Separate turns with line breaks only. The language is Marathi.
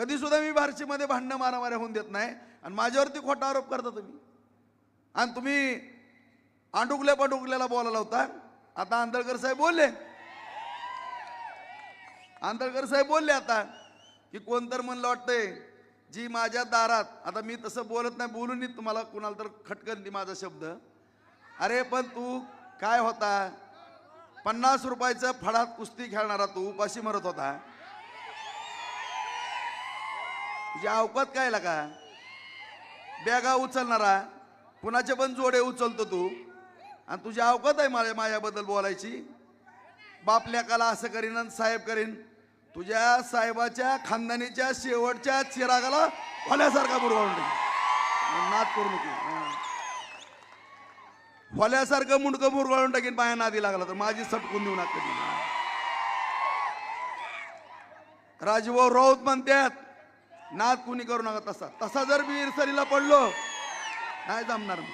कधी सुद्धा मी बार्शीमध्ये भांडणं मारामाऱ्या होऊन देत नाही. आणि माझ्यावरती खोटा आरोप करता तुम्ही. आणि तुम्ही आंडुकल्या पांडुकल्याला बोलायला होता आता आंधळकर साहेब बोलले. आंधळकर साहेब बोलले आता की कोणतर म्हणलं वाटतंय जी माझ्या दारात आता मी तसं बोलत नाही बोलून तुम्हाला कुणाला तर खटकन ती माझा शब्द. अरे पण तू काय होता? पन्नास रुपयाचं फडात कुस्ती खेळणारा तू उपाशी मरत होता. तुझी अवकात काय का बॅगा उचलणारा. कुणाचे पण जोडे उचलतो तू. आणि तुझी अवकात आहे माझ्या माझ्याबद्दल बोलायची. बापल्याकाला असं करीन आणि साहेब करीन. तुझ्या साहेबाच्या खानदानीच्या शेवटच्या चिरागाला फल्यासारखा बुरवाळून टाकीन. नाद करू नको. हा. फल्यासारखं मुंडकं मुरगाळून टाकीन बाया नादी लागला तर माझी सटकून देऊ नका कधी. राजभाऊ राऊत म्हणतात नाद कुणी करू नका तसा. तसा जर मी इरसरीला पडलो नाही जमणार मी.